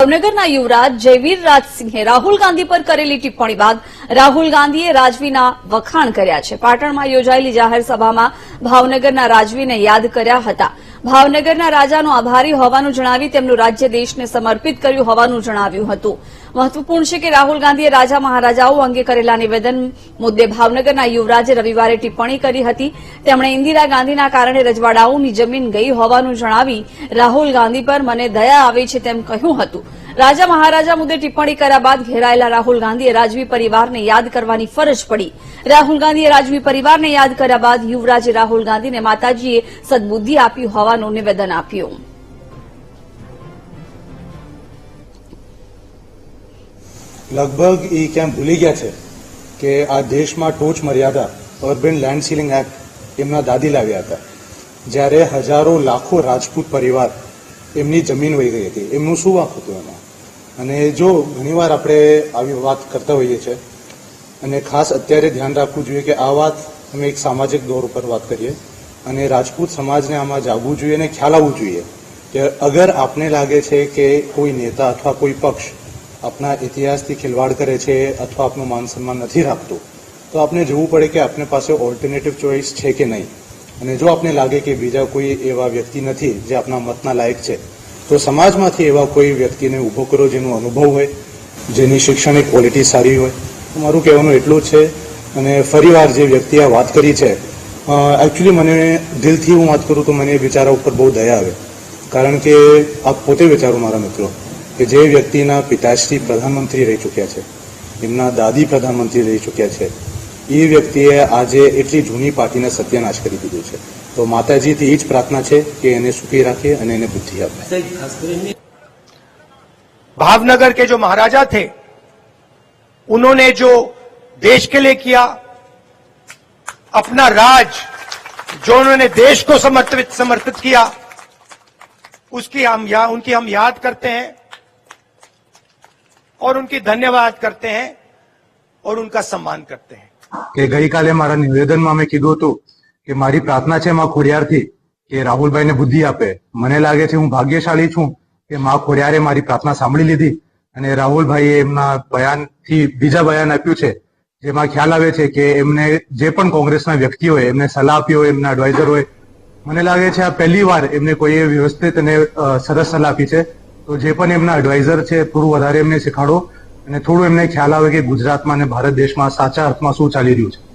ભાવનગરના યુવરાજ જયવીર રાજસિંહે રાહુલ ગાંધી પર કરેલી ટિપ્પણી બાદ રાહુલ ગાંધીએ રાજવીના વખાણ કર્યા છે. પાટણમાં યોજાયેલી જાહેર સભામાં ભાવનગરના રાજવીને યાદ કર્યા હતા. ભાવનગરના રાજાનો આભારી હોવાનું જણાવી તેમનું રાજ્ય દેશને સમર્પિત કર્યું હોવાનું જણાવ્યું હતું. મહત્વપૂર્ણ છે કે રાહુલ ગાંધીએ રાજા મહારાજાઓ અંગે કરેલા નિવેદન મુદ્દે ભાવનગરના યુવરાજે રવિવારે ટિપ્પણી કરી હતી. તેમણે ઇન્દિરા ગાંધીના કારણે રજવાડાઓની જમીન ગઈ હોવાનું જણાવી રાહુલ ગાંધી પર મને દયા આવે છે તેમ કહ્યું હતું. રાજા મહારાજા મુદ્દે ટિપ્પણી કર્યા બાદ ઘેરાયેલા રાહુલ ગાંધીએ રાજવી પરિવારને યાદ કરવાની ફરજ પડી. રાહુલ ગાંધીએ રાજવી પરિવારને યાદ કર્યા બાદ યુવરાજે રાહુલ ગાંધીને માતાજીએ સદબુદ્ધિ આપી હોવાનું નિવેદન આપ્યું. લગભગ એ ક્યાંક ભૂલી ગયા છે કે આ દેશમાં ટોચ મર્યાદા, અર્બન લેન્ડ સીલિંગ એક્ટ, એમના દાદી લાવ્યા હતા. જ્યારે હજારો લાખો રાજપૂત પરિવાર એમની જમીન વહી ગઈ હતી. એમનું શું વાંક હતું? અને જો ઘણીવાર આપણે આવી વાત કરતા હોઈએ છીએ, અને ખાસ અત્યારે ધ્યાન રાખવું જોઈએ કે આ વાત અમે એક સામાજિક દોર ઉપર વાત કરીએ, અને રાજપૂત સમાજને આમાં જાગવું જોઈએ અને ખ્યાલ આવવું જોઈએ કે અગર આપને લાગે છે કે કોઈ નેતા અથવા કોઈ પક્ષ આપના ઇતિહાસથી ખિલવાડ કરે છે અથવા આપનું માન સન્માન નથી રાખતું, તો આપને જોવું પડે કે આપને પાસે ઓલ્ટરનેટિવ ચોઇસ છે કે નહીં. અને જો આપને લાગે કે બીજા કોઈ એવા વ્યક્તિ નથી જે આપના મતના લાયક છે તો સમાજમાંથી એવા કોઈ વ્યક્તિને ઊભો કરો જેનો અનુભવ હોય, જેની શૈક્ષણિક ક્વોલિટી સારી હોય. તો મારું કહેવાનું એટલું છે અને ફરીવાર જે વ્યક્તિએ આ વાત કરી છે એકચ્યુઅલી મને દિલથી હું વાત કરું તો મને એ વિચારા ઉપર બહુ દયા આવે. કારણ કે આપ પોતે વિચારો મારા મિત્રો, કે જે વ્યક્તિના પિતાશ્રી પ્રધાનમંત્રી રહી ચૂક્યા છે, એમના દાદી પ્રધાનમંત્રી રહી ચૂક્યા છે એ વ્યક્તિએ આજે એટલી જૂની પાર્ટીને સત્યનાશ કરી દીધું છે તો માતાજીથી એ જ પ્રાર્થના છે કે એને સુખી રાખે અને એને બુદ્ધિ આપે भावनगर के जो महाराजा थे उन्होंने जो देश के लिए किया अपना राज जो उन्होंने देश को समर्पित समर्पित किया उसकी हम या, उनकी हम याद करते हैं और उनकी धन्यवाद करते हैं और उनका सम्मान करते हैं કે ગઈકાલે મારા નિવેદનમાં મેં કીધું હતું કે મારી પ્રાર્થના છે માં ખોડિયારથી કે રાહુલભાઈને બુદ્ધિ આપે. મને લાગે છે હું ભાગ્યશાળી છું કે માં ખોડિયારે મારી પ્રાર્થના સાંભળી લીધી અને રાહુલભાઈએ એમના બયાનથી બીજા બયાન આપ્યું છે. જેમાં ખ્યાલ આવે છે કે એમને જે પણ કોંગ્રેસના વ્યક્તિ હોય એમને સલાહ આપી હોય, એમના એડવાઇઝર હોય, મને લાગે છે આ પહેલી વાર એમને કોઈએ વ્યવસ્થિત અને સરસ સલાહ આપી છે. તો જે પણ એમના એડવાઇઝર છે, થોડું વધારે એમને શીખાડો. અને થોડું એમને ખ્યાલ આવે કે ગુજરાતમાં અને ભારત દેશમાં સાચા અર્થમાં શું ચાલી રહ્યું છે.